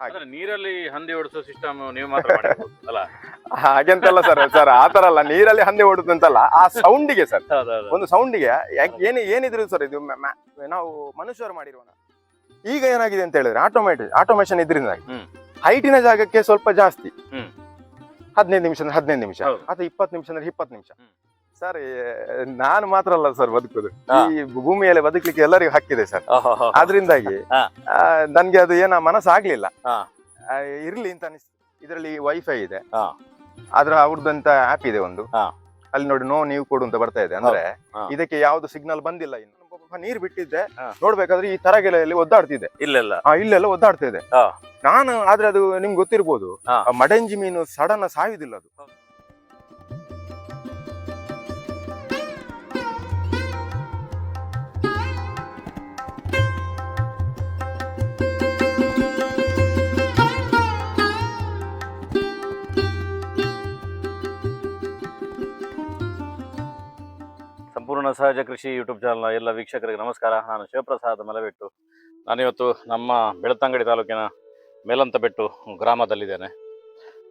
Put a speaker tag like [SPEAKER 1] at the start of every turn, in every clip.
[SPEAKER 1] ಅಂದ್ರೆ ನೀರಲ್ಲಿ ಹಂದಿ ಓಡಿಸೋ ಸಿಸ್ಟಮ್ ನೀವು ಮಾತ್ರ ಮಾಡಿರ್ಬೋದು, ಅಲ್ಲ
[SPEAKER 2] ಹಾಗೆಂತಲ್ಲ ಸರ್ ಸರ್ ಆತರ ಅಲ್ಲ ನೀರಲ್ಲಿ ಹಂದಿ ಓಡುತ್ತಂತಲ್ಲ ಆ ಸೌಂಡಿಗೆ ಸರ್
[SPEAKER 1] ಹೌದೌದು
[SPEAKER 2] ಒಂದು ಸೌಂಡಿಗೆ ಏನ್ ಏನಿದ್ರು ಸರ್ ಇದು ಮ- ಮ- ನಾವು ಮನುಷ್ಯರು ಮಾಡಿರೋಣ ಈಗ ಏನಾಗಿದೆ ಅಂತ ಹೇಳಿದ್ರೆ ಆಟೋಮೆಟಿಕ್ ಆಟೋಮೇಶನ್ ಇದ್ರಿಂದ
[SPEAKER 1] ಹ್ಮ್.
[SPEAKER 2] ಹೈಟಿನ ಜಾಗಕ್ಕೆ ಸ್ವಲ್ಪ ಜಾಸ್ತಿ
[SPEAKER 1] ಹ್ಮ್.
[SPEAKER 2] ಹದಿನೈದು ನಿಮಿಷ ಅಂದ್ರೆ ಹದಿನೈದು ನಿಮಿಷ
[SPEAKER 1] ಹೌದು.
[SPEAKER 2] ಅಥವಾ ಇಪ್ಪತ್ತು ನಿಮಿಷ ಅಂದ್ರೆ ಇಪ್ಪತ್ತು ನಿಮಿಷ
[SPEAKER 1] ಹ್ಮ್.
[SPEAKER 2] ಸರ್ ನಾನು ಮಾತ್ರ ಅಲ್ಲ ಸರ್ ಬದುಕುದು. ಈ ಭೂಮಿಯಲ್ಲಿ ಬದುಕಲಿಕ್ಕೆ ಎಲ್ಲರಿಗೂ ಹಕ್ಕಿದೆ ಸರ್ ಅದರಿಂದಾಗಿ ನನ್ಗೆ ಅದು ಏನ ಮನಸ್ಸಾಗ್ಲಿಲ್ಲ. ಆಗ್ಲಿಲ್ಲ ಇರ್ಲಿ ಅಂತ ಅನಿಸ್ತು. ಇದರಲ್ಲಿ ವೈಫೈ ಇದೆ.
[SPEAKER 1] ಆದ್ರೆ
[SPEAKER 2] ಅದ್ರ ಅವ್ರದ್ದಂತ ಆಪ್ ಇದೆ ಒಂದು. ಅಲ್ಲಿ ನೋಡಿ ನೋ ನೀವು ಕೊಡು ಅಂತ ಬರ್ತಾ ಇದೆ. ಅಂದ್ರೆ ಇದಕ್ಕೆ ಯಾವ್ದು ಸಿಗ್ನಲ್ ಬಂದಿಲ್ಲ ಇನ್ನು. ನೀರ್ ಬಿಟ್ಟಿದ್ದೆ. ನೋಡ್ಬೇಕಾದ್ರೆ ಈ ತರಗೆಲೆಯಲ್ಲಿ ಒದ್ದಾಡ್ತಿದೆ. ಇಲ್ಲೆಲ್ಲ ಇಲ್ಲೆಲ್ಲ ಒದ್ದಾಡ್ತಾ ಇದೆ ನಾನು ಆದ್ರೆ ಅದು ನಿಮ್ಗೆ ಗೊತ್ತಿರ್ಬೋದು. ಮಡಂಜಿ ಮೀನು ಸಡನ್ ಸಾಯುದಿಲ್ಲ ಅದು.
[SPEAKER 1] ಸಂಪೂರ್ಣ ಸಹಜ ಕೃಷಿ ಯೂಟ್ಯೂಬ್ ಚಾನಲ್ನ ಎಲ್ಲ ವೀಕ್ಷಕರಿಗೆ ನಮಸ್ಕಾರ. ನಾನು ಶಿವಪ್ರಸಾದ್ ಮಲಬೆಟ್ಟು. ನಾನಿವತ್ತು ನಮ್ಮ ಬೆಳತಂಗಡಿ ತಾಲೂಕಿನ ಮೇಲಂತಬೆಟ್ಟು ಗ್ರಾಮದಲ್ಲಿದ್ದೇನೆ.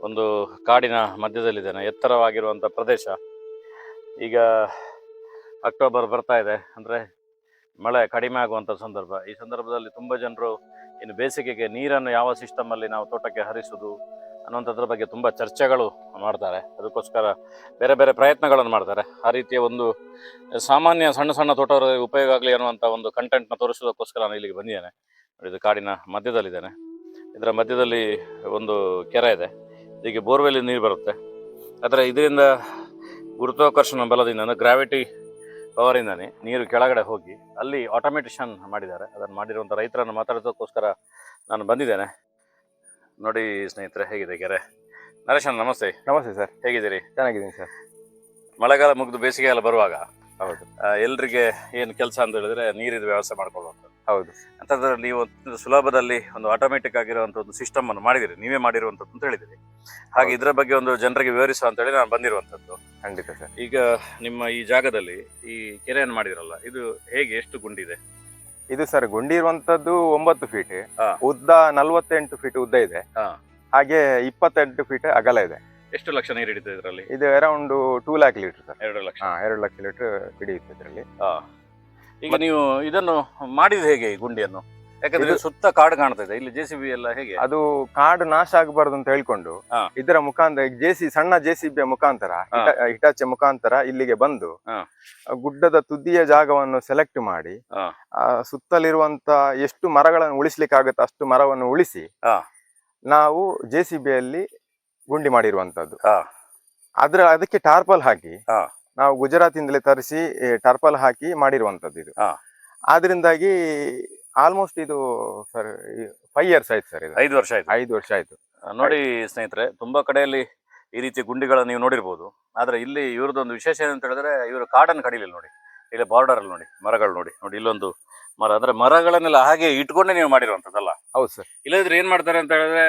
[SPEAKER 1] ಒಂದು ಕಾಡಿನ ಮಧ್ಯದಲ್ಲಿದ್ದೇನೆ. ಎತ್ತರವಾಗಿರುವಂಥ ಪ್ರದೇಶ. ಈಗ ಅಕ್ಟೋಬರ್ ಬರ್ತಾ ಇದೆ. ಅಂದರೆ ಮಳೆ ಕಡಿಮೆ ಆಗುವಂಥ ಸಂದರ್ಭ. ಈ ಸಂದರ್ಭದಲ್ಲಿ ತುಂಬ ಜನರು ಇನ್ನು ಬೇಸಿಗೆಗೆ ನೀರನ್ನು ಯಾವ ಸಿಸ್ಟಮಲ್ಲಿ ನಾವು ತೋಟಕ್ಕೆ ಹರಿಸುವುದು ಅನ್ನುವಂಥದ್ರ ಬಗ್ಗೆ ತುಂಬ ಚರ್ಚೆಗಳು ಮಾಡ್ತಾರೆ. ಅದಕ್ಕೋಸ್ಕರ ಬೇರೆ ಬೇರೆ ಪ್ರಯತ್ನಗಳನ್ನು ಮಾಡ್ತಾರೆ. ಆ ರೀತಿಯ ಒಂದು ಸಾಮಾನ್ಯ ಸಣ್ಣ ಸಣ್ಣ ತೋಟವರಿಗೆ ಉಪಯೋಗ ಆಗಲಿ ಅನ್ನುವಂಥ ಒಂದು ಕಂಟೆಂಟ್ನ ತೋರಿಸೋದಕ್ಕೋಸ್ಕರ ನಾನು ಇಲ್ಲಿಗೆ ಬಂದಿದ್ದೇನೆ. ಇದು ಕಾಡಿನ ಮಧ್ಯದಲ್ಲಿದ್ದೇನೆ. ಇದರ ಮಧ್ಯದಲ್ಲಿ ಒಂದು ಕೆರೆ ಇದೆ. ಹೀಗೆ ಬೋರ್ವೆಲ್ ನೀರು ಬರುತ್ತೆ. ಆದರೆ ಇದರಿಂದ ಗುರುತ್ವಾಕರ್ಷಣ ಬಲದಿಂದ ಅಂದರೆ ಗ್ರಾವಿಟಿ ಪವರಿಂದನೇ ನೀರು ಕೆಳಗಡೆ ಹೋಗಿ ಅಲ್ಲಿ ಆಟೋಮೆಟಿಷನ್ ಮಾಡಿದ್ದಾರೆ. ಅದನ್ನು ಮಾಡಿರುವಂಥ ರೈತರನ್ನು ಮಾತಾಡೋದಕ್ಕೋಸ್ಕರ ನಾನು ಬಂದಿದ್ದೇನೆ. ನೋಡಿ ಸ್ನೇಹಿತರೆ ಹೇಗಿದೆ ಕೆರೆ ನರೇಶನ್ ನಮಸ್ತೆ.
[SPEAKER 2] ನಮಸ್ತೆ ಸರ್.
[SPEAKER 1] ಹೇಗಿದ್ದೀರಿ?
[SPEAKER 2] ಚೆನ್ನಾಗಿದ್ದೀನಿ ಸರ್.
[SPEAKER 1] ಮಳೆಗಾಲ ಮುಗಿದು ಬೇಸಿಗೆ ಎಲ್ಲ ಬರುವಾಗ
[SPEAKER 2] ಹೌದು.
[SPEAKER 1] ಎಲ್ಲರಿಗೆ ಎಲ್ರಿಗೆ ಏನು ಕೆಲಸ ಅಂತ ಹೇಳಿದ್ರೆ ನೀರಿನ ವ್ಯವಸ್ಥೆ ಮಾಡ್ಕೊಳ್ಳುವಂಥದ್ದು.
[SPEAKER 2] ಹೌದು.
[SPEAKER 1] ಅಂತಂದ್ರೆ ನೀವು ಒಂದು ಸುಲಭದಲ್ಲಿ ಒಂದು ಆಟೋಮೆಟಿಕ್ ಆಗಿರುವಂಥ ಒಂದು ಸಿಸ್ಟಮ್ ಅನ್ನು ಮಾಡಿದಿರಿ. ನೀವೇ ಮಾಡಿರುವಂಥದ್ದು ಅಂತ ಹೇಳಿದಿರಿ. ಹಾಗೆ. ಇದರ ಬಗ್ಗೆ ಒಂದು ಜನರಿಗೆ ವಿವರಿಸುವ ಅಂತ ಹೇಳಿ ನಾನು ಬಂದಿರುವಂಥದ್ದು.
[SPEAKER 2] ಖಂಡಿತ ಸರ್.
[SPEAKER 1] ಈಗ ನಿಮ್ಮ ಈ ಜಾಗದಲ್ಲಿ ಈ ಕೆರೆಯನ್ನು ಮಾಡಿದಿರಲ್ಲ ಇದು ಹೇಗೆ ಎಷ್ಟು ಗುಂಡಿದೆ?
[SPEAKER 2] ಇದು ಸರ್ ಗುಂಡಿ ಇರುವಂತದ್ದು ಒಂಬತ್ತು ಫೀಟ್
[SPEAKER 1] ಹಾ.
[SPEAKER 2] ಉದ್ದ ನಲ್ವತ್ತೆಂಟು ಫೀಟ್ ಉದ್ದ ಇದೆ.
[SPEAKER 1] ಹಾ.
[SPEAKER 2] ಹಾಗೆ ಇಪ್ಪತ್ತೆಂಟು ಫೀಟ್ ಅಗಲ ಇದೆ.
[SPEAKER 1] ಎಷ್ಟು ಲಕ್ಷ ನೀರು ಹಿಡಿತದೆ ಇದರಲ್ಲಿ
[SPEAKER 2] ಇದು around two lakh litre sir
[SPEAKER 1] ಎರಡು ಲಕ್ಷ.
[SPEAKER 2] ಹಾ ಎರಡು ಲಕ್ಷ ಲೀಟರ್ ಹಿಡಿಯುತ್ತೆ ಇದರಲ್ಲಿ.
[SPEAKER 1] ಹಾ. ಈಗ ನೀವು ಇದನ್ನು ಮಾಡಿದ ಹೇಗೆ ಈ ಗುಂಡಿಯನ್ನು? ಯಾಕಂದ್ರೆ ಸುತ್ತ ಕಾಡು ಕಾಣ್ತಾ ಇದೆ ಇಲ್ಲಿ ಜೆ ಸಿ ಬಿ ಎಲ್ಲ ಹೇಗೆ
[SPEAKER 2] ಅದು ಕಾಡು ನಾಶ ಆಗಬಾರ್ದು ಅಂತ ಹೇಳ್ಕೊಂಡು
[SPEAKER 1] ಹಾ.
[SPEAKER 2] ಇದರ ಮುಖಾಂತರ ಜೆಸಿ ಸಣ್ಣ ಜೆಸಿಬಿಯ ಮುಖಾಂತರ
[SPEAKER 1] ಹಾ.
[SPEAKER 2] ಹಿಟ- ಹಿಟಾಚೆ ಮುಖಾಂತರ ಇಲ್ಲಿಗೆ ಬಂದು
[SPEAKER 1] ಹಾ.
[SPEAKER 2] ಗುಡ್ಡದ ತುದಿಯ ಜಾಗವನ್ನು ಸೆಲೆಕ್ಟ್ ಮಾಡಿ
[SPEAKER 1] ಹಾ.
[SPEAKER 2] ಆ ಸುತ್ತಲಿರುವಂತ ಎಷ್ಟು ಮರಗಳನ್ನು ಉಳಿಸ್ಲಿಕ್ಕೆ ಆಗುತ್ತೆ ಅಷ್ಟು ಮರವನ್ನು ಉಳಿಸಿ
[SPEAKER 1] ಹಾ.
[SPEAKER 2] ನಾವು ಜೆಸಿಬಿಯಲ್ಲಿ ಗುಂಡಿ ಮಾಡಿರುವಂತದ್ದು
[SPEAKER 1] ಹಾ.
[SPEAKER 2] ಅದ್ರ ಅದಕ್ಕೆ ಟಾರ್ಪಲ್ ಹಾಕಿ
[SPEAKER 1] ಹಾ.
[SPEAKER 2] ನಾವು ಗುಜರಾತಿಂದಲೇ ತರಿಸಿ ಟಾರ್ಪಲ್ ಹಾಕಿ ಮಾಡಿರುವಂತದ್ದು ಇದು
[SPEAKER 1] ಹಾ.
[SPEAKER 2] ಆದ್ರಿಂದಾಗಿ ಆಲ್ಮೋಸ್ಟ್ ಇದು ಸರ್ ಫೈವ್ ಇಯರ್ಸ್ ಆಯ್ತು ಸರ್ ಇದು.
[SPEAKER 1] ಐದು ವರ್ಷ ಆಯ್ತು.
[SPEAKER 2] ಐದು ವರ್ಷ ಆಯ್ತು.
[SPEAKER 1] ನೋಡಿ ಸ್ನೇಹಿತರೆ ತುಂಬಾ ಕಡೆಯಲ್ಲಿ ಈ ರೀತಿ ಗುಂಡಿಗಳನ್ನು ನೀವು ನೋಡಿರ್ಬೋದು. ಆದ್ರೆ ಇಲ್ಲಿ ಇವ್ರದ್ದೊಂದು ವಿಶೇಷ ಏನಂತ ಹೇಳಿದ್ರೆ ಇವರು ಕಾಡನ್ನು ಕಡಿಲಿಲ್ಲ ನೋಡಿ. ಇಲ್ಲಿ ಬಾರ್ಡರ್ ಅಲ್ಲಿ ನೋಡಿ ಮರಗಳು ನೋಡಿ ನೋಡಿ ಇಲ್ಲೊಂದು ಮರ. ಅಂದ್ರೆ ಮರಗಳನ್ನೆಲ್ಲ ಹಾಗೆ ಇಟ್ಕೊಂಡೇ ನೀವು ಮಾಡಿರುವಂತದ್ದಲ್ಲ
[SPEAKER 2] ಹೌದು ಸರ್
[SPEAKER 1] ಇಲ್ಲದ್ರೆ ಏನ್ ಮಾಡ್ತಾರೆ ಅಂತ ಹೇಳಿದ್ರೆ